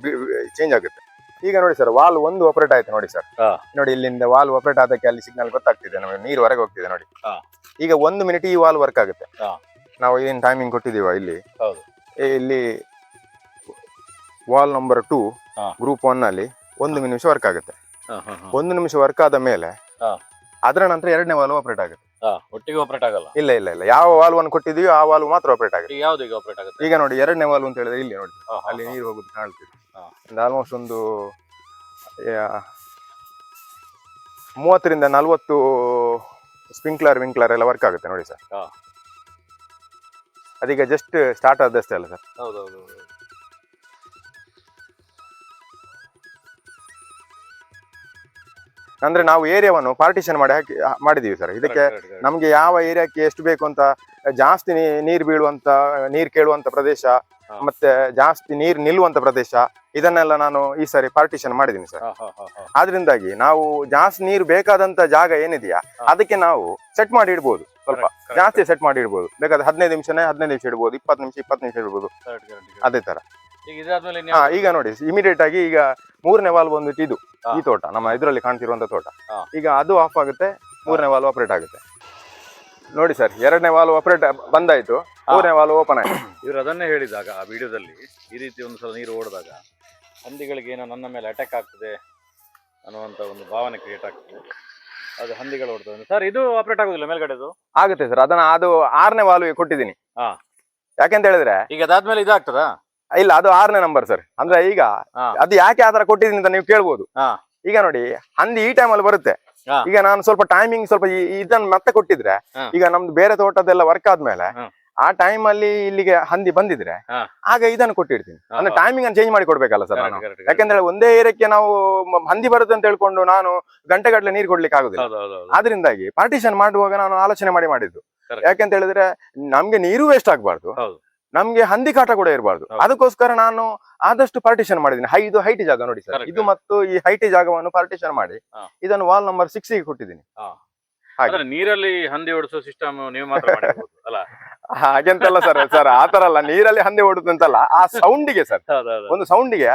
[SPEAKER 2] ಚೇಂಜ್ ಆಗುತ್ತೆ. ಈಗ ನೋಡಿ ಸರ್ ವಾಲ್ ಒಂದು ಆಪರೇಟ್ ಆಯ್ತು ನೋಡಿ ಸರ್
[SPEAKER 1] ಹಾ.
[SPEAKER 2] ನೋಡಿ ಇಲ್ಲಿಂದ ವಾಲ್ ಆಪರೇಟ್ ಆದಕ್ಕೆ ಅಲ್ಲಿ ಸಿಗ್ನಲ್ ಗೊತ್ತಾಗ್ತಿದೆ ನಮಗೆ ನೀರು ಹೊರಗೆ ಹೋಗ್ತಿದೆ ನೋಡಿ
[SPEAKER 1] ಹಾ.
[SPEAKER 2] ಈಗ ಒಂದು ಮಿನಿಟ್ ಈ ವಾಲ್ ವರ್ಕ್ ಆಗುತ್ತೆ
[SPEAKER 1] ಹಾ.
[SPEAKER 2] ನಾವು ಏನ್ ಟೈಮಿಂಗ್ ಕೊಟ್ಟಿದೀವ ಇಲ್ಲಿ
[SPEAKER 1] ಹೌದು.
[SPEAKER 2] ಇಲ್ಲಿ ವಾಲ್ ನಂಬರ್ ಟೂ
[SPEAKER 1] ಹಾ.
[SPEAKER 2] ಗ್ರೂಪ್ ಒನ್ ಅಲ್ಲಿ ಒಂದು ನಿಮಿಷ ವರ್ಕ್ ಆಗುತ್ತೆ
[SPEAKER 1] ಹಾ, ಹಾ, ಹಾ.
[SPEAKER 2] ಒಂದು ನಿಮಿಷ ವರ್ಕ್ ಆದ ಮೇಲೆ
[SPEAKER 1] ಹಾ.
[SPEAKER 2] ಅದರ ನಂತರ ಎರಡನೇ ವಾಲ್ ಆಪರೇಟ್ ಆಗುತ್ತೆ
[SPEAKER 1] ಹಾ, ಒಟ್ಟಿಗೆ ಆಪರೇಟ್ ಆಗಲ್ಲ
[SPEAKER 2] ಇಲ್ಲ ಇಲ್ಲ ಇಲ್ಲ ಯಾವ ವಾಲ್ ಅನ್ನು ಕೊಟ್ಟಿದೀವಿ ಆ ವಾಲ್ ಮಾತ್ರ ಆಪರೇಟ್ ಆಗುತ್ತೆ
[SPEAKER 1] ಈಗ ಯಾವ್ದು ಈಗ ಆಪರೇಟ್ ಆಗುತ್ತೆ
[SPEAKER 2] ಈಗ ನೋಡಿ ಎರಡನೇ ವಾಲ್ ಅಂತ ಹೇಳಿದ್ರೆ ಇಲ್ಲಿ ನೋಡಿ
[SPEAKER 1] ಹಾ, ಹಾ,
[SPEAKER 2] ಅಲ್ಲಿ
[SPEAKER 1] ಹಾ.
[SPEAKER 2] ನೀರು ಹೋಗುದು ಕಾಣ್ತಿದೆ. ಒಂದು ಆಲ್ಮೋಸ್ಟ್ ಒಂದು ಮೂವತ್ತರಿಂದ ನಲವತ್ತು ಸ್ಪಿಂಕ್ಲರ್ ವಿಂಕ್ಲರ್ ಎಲ್ಲ ವರ್ಕ್ ಆಗುತ್ತೆ ನೋಡಿ ಸರ್. ಅದೀಗ ಜಸ್ಟ್ ಸ್ಟಾರ್ಟ್ ಆದಷ್ಟೇ ಅಲ್ಲ ಸರ್
[SPEAKER 1] ಹೌದೌದು
[SPEAKER 2] ಅಂದ್ರೆ ನಾವು ಏರಿಯಾವನ್ನು ಪಾರ್ಟಿಷನ್ ಮಾಡಿ ಹಾಕಿ ಮಾಡಿದೀವಿ ಸರ್ ಇದಕ್ಕೆ ನಮ್ಗೆ ಯಾವ ಏರಿಯಾಕ್ಕೆ ಎಷ್ಟು ಬೇಕು ಅಂತ ಜಾಸ್ತಿ ನೀರು ಬೀಳುವಂತ ನೀರು ಕೇಳುವಂತ ಪ್ರದೇಶ. ಮತ್ತೆ ಜಾಸ್ತಿ ನೀರು ನಿಲ್ಲುವಂತ ಪ್ರದೇಶ ಇದನ್ನೆಲ್ಲ ನಾನು ಈ ಸಾರಿ ಪಾರ್ಟಿಷನ್ ಮಾಡಿದ್ದೀನಿ ಸರ್. ಆದ್ರಿಂದಾಗಿ ನಾವು ಜಾಸ್ತಿ ನೀರು ಬೇಕಾದಂತ ಜಾಗ ಏನಿದೆಯಾ ಅದಕ್ಕೆ ನಾವು ಸೆಟ್ ಮಾಡಿ ಇಡ್ಬೋದು ಸ್ವಲ್ಪ. ಜಾಸ್ತಿ ಸೆಟ್ ಮಾಡಿ ಇಡ್ಬೋದು. ಬೇಕಾದ್ರೆ ಹದಿನೈದು ನಿಮಿಷನೇ ಹದಿನೈದು ನಿಮಿಷ ಇಡ್ಬೋದು ಇಪ್ಪತ್ತು ನಿಮಿಷ ಇಪ್ಪತ್ತು ನಿಮಿಷ ಇಡ್ಬೋದು. ಅದೇ ತರ? ಹಾ ಈಗ ನೋಡಿ ಇಮಿಡಿಯೇಟ್ ಆಗಿ ಈಗ ಮೂರನೇ ವಾಲ್ ಬಂದ್ಬಿಟ್ಟು ಇದು. ಈ ತೋಟ ನಮ್ಮ ಇದರಲ್ಲಿ ಕಾಣ್ತಿರುವಂತ ತೋಟ. ಈಗ ಅದು ಆಫ್ ಆಗುತ್ತೆ ಮೂರನೇ ವಾಲ್ ಆಪರೇಟ್ ಆಗುತ್ತೆ. ನೋಡಿ ಸರ್ ಎರಡನೇ ವಾಲ್ವ್ ಆಪರೇಟ್ ಬಂದಾಯ್ತು ಮೂರನೇ ವಾಲ್ವ್ ಓಪನ್ ಆಯ್ತು.
[SPEAKER 1] ಇವರು ಅದನ್ನೇ ಹೇಳಿದಾಗ ಆ ವಿಡಿಯೋದಲ್ಲಿ ಈ ರೀತಿ ಒಂದು ಸಲ ನೀರು ಓಡಿದಾಗ ಹಂದಿಗಳಿಗೆ ಏನೋ ನನ್ನ ಮೇಲೆ ಅಟ್ಯಾಕ್ ಆಗ್ತದೆ ಅನ್ನುವಂಥ ಒಂದು ಭಾವನೆ ಕ್ರಿಯೇಟ್ ಆಗ್ತದೆ. ಅದು ಹಂದಿಗಳು ಓಡ್ತದೆ ಸರ್ ಇದು ಆಪರೇಟ್ ಆಗೋದಿಲ್ಲ ಮೇಲ್ಗಡೆದು?
[SPEAKER 2] ಆಗುತ್ತೆ ಸರ್ ಅದನ್ನ ಅದು ಆರನೇ ವಾಲ್ವ್ ಕೊಟ್ಟಿದ್ದೀನಿ.
[SPEAKER 1] ಹಾ.
[SPEAKER 2] ಯಾಕೆಂತ ಹೇಳಿದ್ರೆ
[SPEAKER 1] ಈಗ ಅದಾದ್ಮೇಲೆ ಇದಾಗ್ತದಾ?
[SPEAKER 2] ಇಲ್ಲ ಅದು ಆರನೇ ನಂಬರ್ ಸರ್. ಅಂದ್ರೆ ಈಗ. ಅದು ಯಾಕೆ ಆತರ ಕೊಟ್ಟಿದ್ದೀನಿ ಅಂತ ನೀವು ಕೇಳ್ಬೋದು.
[SPEAKER 1] ಹಾ.
[SPEAKER 2] ಈಗ ನೋಡಿ ಹಂದಿ ಈ ಟೈಮಲ್ಲಿ ಬರುತ್ತೆ. ಈಗ ನಾನು ಸ್ವಲ್ಪ ಟೈಮಿಂಗ್ ಸ್ವಲ್ಪ ಇದನ್ನ ಮತ್ತೆ ಕೊಟ್ಟಿದ್ರೆ ಈಗ ನಮ್ದು ಬೇರೆ ತೋಟದೆಲ್ಲ ವರ್ಕ್ ಆದ್ಮೇಲೆ. ಆ ಟೈಮ್ ಅಲ್ಲಿ ಇಲ್ಲಿಗೆ ಹಂದಿ ಬಂದಿದ್ರೆ ಆಗ ಇದನ್ನು ಕೊಟ್ಟಿರ್ತೀನಿ ಅಂದ್ರೆ ಟೈಮಿಂಗ್ ಅನ್ನು ಚೇಂಜ್ ಮಾಡಿ ಕೊಡ್ಬೇಕಲ್ಲ ಸರ್ ನಾನು. ಯಾಕೆಂದ್ರೆ ಒಂದೇ ಏರಿಯಾಕ್ಕೆ ನಾವು ಹಂದಿ ಬರುತ್ತೆ ಅಂತ ಹೇಳ್ಕೊಂಡು ನಾನು ಗಂಟೆಗಟ್ಟಲೆ ನೀರು ಕೊಡ್ಲಿಕ್ಕೆ ಆಗುದಿಲ್ಲ. ಆದ್ರಿಂದಾಗಿ ಪಾರ್ಟಿಷನ್ ಮಾಡುವಾಗ ನಾನು ಆಲೋಚನೆ ಮಾಡಿ ಮಾಡಿದ್ದು. ಯಾಕಂತ ಹೇಳಿದ್ರೆ ನಮ್ಗೆ ನೀರು ವೇಸ್ಟ್ ಆಗ್ಬಾರ್ದು. ನಮ್ಗೆ ಹಂದಿ ಕಾಟ ಕೂಡ ಇರಬಾರ್ದು. ಅದಕ್ಕೋಸ್ಕರ ನಾನು ಆದಷ್ಟು ಪಾರ್ಟಿಷನ್ ಮಾಡಿದ್ದೀನಿ. ಹೈ ಇದು ಹೈಟಿ ಜಾಗ ನೋಡಿ ಸರ್. ಇದು ಮತ್ತು ಈ ಹೈಟಿ ಜಾಗವನ್ನು ಪಾರ್ಟಿಷನ್ ಮಾಡಿ. ಇದನ್ನು ವಾಲ್ ನಂಬರ್ ಸಿಕ್ಸ್ಗೆ ಕೊಟ್ಟಿದ್ದೀನಿ.
[SPEAKER 1] ನೀರಲ್ಲಿ ಹಂದಿ ಓಡಿಸೋ ಸಿಸ್ಟಮ್ ನೀವು ಮಾತ್ರ ಅಲ್ಲ?
[SPEAKER 2] ಹಾಗೆಂತಲ್ಲ ಸರ್ ಸರ್ ಆತರ ಅಲ್ಲ ನೀರಲ್ಲಿ ಹಂದಿ ಓಡುತ್ತಂತಲ್ಲ ಆ ಸೌಂಡಿಗೆ ಸರ್ ಒಂದು ಸೌಂಡಿಗೆ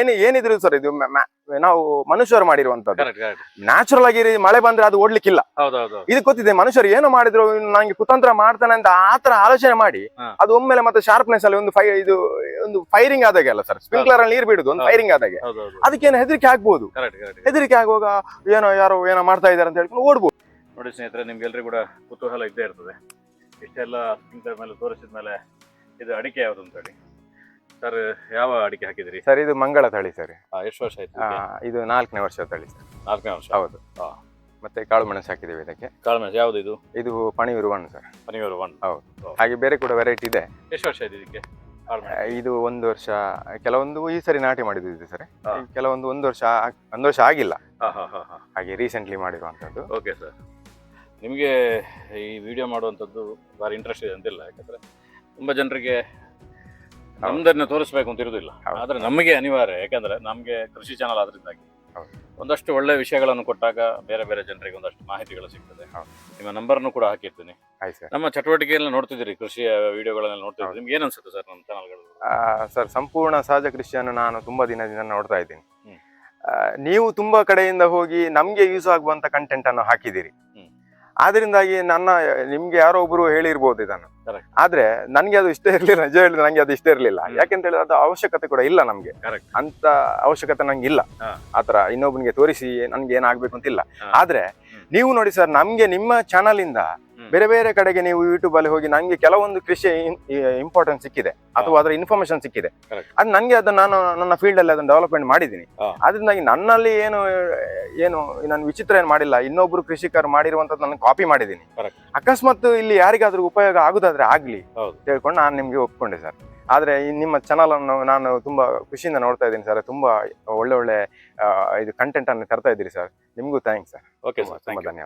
[SPEAKER 2] ಏನ್ ಏನಿದ್ರು ಸರ್ ಇದು ನಾವು ಮನುಷ್ಯರು ಮಾಡಿರುವಂತದ್ದು. ನ್ಯಾಚುರಲ್ ಆಗಿ ಮಳೆ ಬಂದ್ರೆ ಅದು ಓಡ್ಲಿಕ್ಕಿಲ್ಲ. ಇದು ಗೊತ್ತಿದೆ ಮನುಷ್ಯರು ಏನು ಮಾಡಿದ್ರು ನಂಗೆ ಕುತಂತ್ರ ಮಾಡ್ತಾನೆ ಅಂತ ಆತರ ಆಲೋಚನೆ ಮಾಡಿ. ಅದು ಒಮ್ಮೆಲೆ ಮತ್ತೆ ಶಾರ್ಪ್ನೆಸ್ ಅಲ್ಲಿ ಒಂದು ಫೈ ಇದು ಒಂದು ಫೈರಿಂಗ್ ಆದಾಗೆ ಅಲ್ಲ ಸರ್ ಸ್ಪ್ರಿಂಕ್ಲರ್ ಅಲ್ಲಿ ನೀರ್ ಬಿಡುದು ಒಂದು. ಫೈರಿಂಗ್ ಆದಾಗೆ.
[SPEAKER 1] ಅದಕ್ಕೆ
[SPEAKER 2] ಅದಕ್ಕೇನು ಹೆದರಿಕೆ
[SPEAKER 1] ಆಗ್ಬಹುದು
[SPEAKER 2] ಹೆದರಿಕೆ ಆಗುವಾಗ ಏನೋ ಯಾರೋ ಏನೋ ಮಾಡ್ತಾ ಇದಾರೆ ಅಂತ ಹೇಳ್ಕೊಂಡು ಓಡ್ಬೋದು.
[SPEAKER 1] ನೋಡಿ ಸ್ನೇಹಿತರೆ ನಿಮ್ಗೆಲ್ರಿಗೂ ಕೂಡ ಕುತೂಹಲ ಇದ್ದೇ ಇರ್ತದೆ. ಇಷ್ಟೆಲ್ಲ ಸ್ಪ್ರಿಂಕ್ಲರ್ ಮೇಲೆ ತೋರಿಸಿದ ಮೇಲೆ ಇದು ಅಡಿಕೆ ಯಾವ್ದು ಅಂತ ಹೇಳಿ. ಸರ್ ಯಾವ ಅಡಿಕೆ ಹಾಕಿದ್ರಿ
[SPEAKER 2] ಸರ್ ಇದು ಮಂಗಳ ತಳಿ ಸರ್.
[SPEAKER 1] ಎಷ್ಟು ವರ್ಷ ಆಯ್ತು
[SPEAKER 2] ಆ, ಇದು ನಾಲ್ಕನೇ ವರ್ಷ ತಳಿ ಸರ್.
[SPEAKER 1] ನಾಲ್ಕನೇ ವರ್ಷ?
[SPEAKER 2] ಹೌದು.
[SPEAKER 1] ಹಾ.
[SPEAKER 2] ಮತ್ತೆ ಕಾಳು ಮೆಣಸು ಹಾಕಿದ್ದೇವೆ ಇದಕ್ಕೆ.
[SPEAKER 1] ಕಾಳುಮೆಣಸು ಯಾವ್ದು ಇದು?
[SPEAKER 2] ಇದು Panniyur one sir.
[SPEAKER 1] Panniyur one
[SPEAKER 2] ಹಾಗೆ ಬೇರೆ ಕೂಡ ವೆರೈಟಿ ಇದೆ.
[SPEAKER 1] ಎಷ್ಟು ವರ್ಷ ಆಯ್ತು ಇದಕ್ಕೆ?
[SPEAKER 2] ಆ,
[SPEAKER 1] ಕಾಳುಮೆಣಸು
[SPEAKER 2] ಇದು ಒಂದು ವರ್ಷ ಕೆಲವೊಂದು ಈ ಸರಿ ನಾಟಿ ಮಾಡಿದ್ದು ಇದೆ ಸರ್.
[SPEAKER 1] ಹಾ.
[SPEAKER 2] ಕೆಲವೊಂದು ಒಂದು ವರ್ಷ ಒಂದು ವರ್ಷ ಆಗಿಲ್ಲ.
[SPEAKER 1] ಹಾ ಹಾ ಹಾ
[SPEAKER 2] ಹಾಗೆ ರೀಸೆಂಟ್ಲಿ ಮಾಡಿರುವಂತದ್ದು
[SPEAKER 1] ಓಕೆ ಸರ್ ನಿಮಗೆ ಈ ವಿಡಿಯೋ ಮಾಡುವಂಥದ್ದು ಭಾರಿ ಇಂಟ್ರೆಸ್ಟ್ ಇದೆ ಅಂತಿಲ್ಲ ಯಾಕಂದರೆ ತುಂಬ ಜನರಿಗೆ ನಮ್ದನ್ನ ತೋರಿಸ್ಬೇಕು ಅಂತ
[SPEAKER 2] ಇರೋದಿಲ್ಲ.
[SPEAKER 1] ಆದರೆ ನಮಗೆ ಅನಿವಾರ್ಯ ಯಾಕಂದರೆ ನಮಗೆ ಕೃಷಿ ಚಾನಲ್ ಆದ್ರಿಂದಾಗಿ ಒಂದಷ್ಟು ಒಳ್ಳೆ ವಿಷಯಗಳನ್ನು ಕೊಟ್ಟಾಗ ಬೇರೆ ಬೇರೆ ಜನರಿಗೆ ಒಂದಷ್ಟು ಮಾಹಿತಿಗಳು ಸಿಗ್ತದೆ. ನಿಮ್ಮ ನಂಬರ್ನು ಕೂಡ ಹಾಕಿರ್ತೀನಿ. ನಮ್ಮ ಚಟುವಟಿಕೆಯಲ್ಲಿ ನೋಡ್ತಿದ್ದೀರಿ ಕೃಷಿಯ ವಿಡಿಯೋಗಳನ್ನೆಲ್ಲ ನೋಡ್ತಿದ್ದೀರಿ. ನಿಮ್ಗೆ ಏನು ಅನ್ಸುತ್ತೆ ಸರ್ ನಮ್ಮ ಚಾನಲ್ಗಳು
[SPEAKER 2] ಸರ್ ಸಂಪೂರ್ಣ ಸಹಜ ಕೃಷಿಯನ್ನು ನಾನು ತುಂಬ ದಿನದಿಂದ ನೋಡ್ತಾ ಇದ್ದೀನಿ. ನೀವು ತುಂಬ ಕಡೆಯಿಂದ ಹೋಗಿ ನಮಗೆ ಯೂಸ್ ಆಗುವಂಥ ಕಂಟೆಂಟನ್ನು ಹಾಕಿದ್ದೀರಿ. ಆದ್ರಿಂದಾಗಿ ನನ್ನ ನಿಮ್ಗೆ ಯಾರೋ ಒಬ್ರು ಹೇಳಿರ್ಬೋದು ಇದನ್ನು. ಆದ್ರೆ ನನ್ಗೆ ಅದು ಇಷ್ಟ ಇರ್ಲಿಲ್ಲ ನಿಜ ಹೇಳಿದ್ರೆ ನಂಗೆ ಅದು ಇಷ್ಟ ಇರ್ಲಿಲ್ಲ. ಯಾಕೆಂತ ಹೇಳಿದ್ರೆ ಅದು ಅವಶ್ಯಕತೆ ಕೂಡ ಇಲ್ಲ ನಮ್ಗೆ. ಅಂತ ಅವಶ್ಯಕತೆ ನಂಗೆ ಇಲ್ಲ. ಆತರ ಇನ್ನೊಬ್ಬನಿಗೆ ತೋರಿಸಿ ನನ್ಗೆ ಏನಾಗ್ಬೇಕು ಅಂತ
[SPEAKER 1] ಇಲ್ಲ
[SPEAKER 2] ಆದ್ರೆ ನೀವು ನೋಡಿ ಸರ್ ನಮ್ಗೆ ನಿಮ್ಮ ಚಾನಲ್ ಇಂದ. ಬೇರೆ ಬೇರೆ ಕಡೆಗೆ ನೀವು ಯೂಟ್ಯೂಬ್ ಅಲ್ಲಿ ಹೋಗಿ ನಂಗೆ ಕೆಲವೊಂದು ಕೃಷಿ ಇಂಪಾರ್ಟೆನ್ಸ್ ಸಿಕ್ಕಿದೆ ಅಥವಾ ಅದರ ಇನ್ಫಾರ್ಮೇಶನ್ ಸಿಕ್ಕಿದೆ. ಅದು ನಂಗೆ ಅದನ್ನ ನಾನು ನನ್ನ ಫೀಲ್ಡ್ ಅಲ್ಲಿ ಅದನ್ನ ಡೆವಲಪ್ಮೆಂಟ್ ಮಾಡಿದ್ದೀನಿ. ಅದರಿಂದಾಗಿ ನನ್ನಲ್ಲಿ ಏನು ಏನು ನಾನು ವಿಚಿತ್ರ ಏನು ಮಾಡಿಲ್ಲ. ಇನ್ನೊಬ್ರು ಕೃಷಿಕರು ಮಾಡಿರುವಂತದ್ದು ನಾನು ಕಾಪಿ ಮಾಡಿದ್ದೀನಿ. ಅಕಸ್ಮಾತ್ ಇಲ್ಲಿ ಯಾರಿಗಾದ್ರೂ ಉಪಯೋಗ ಆಗುದಾದ್ರೆ ಆಗ್ಲಿ. ಹೇಳ್ಕೊಂಡು ನಾನು ನಿಮ್ಗೆ ಒಪ್ಕೊಂಡೆ ಸರ್. ಆದ್ರೆ ನಿಮ್ಮ ಚಾನಲ್ ಅನ್ನು ನಾನು ತುಂಬಾ ಖುಷಿಯಿಂದ ನೋಡ್ತಾ ಇದ್ದೀನಿ ಸರ್. ತುಂಬಾ ಒಳ್ಳೆ ಒಳ್ಳೆ ಇದು ಕಂಟೆಂಟ್ ಅನ್ನು ತರ್ತಾ ಇದ್ದೀರಿ ಸರ್. ನಿಮಗೂ ಥ್ಯಾಂಕ್ಸ್ ಸರ್.
[SPEAKER 1] ಓಕೆ ಸರ್
[SPEAKER 2] ತುಂಬಾ ಧನ್ಯವಾದ.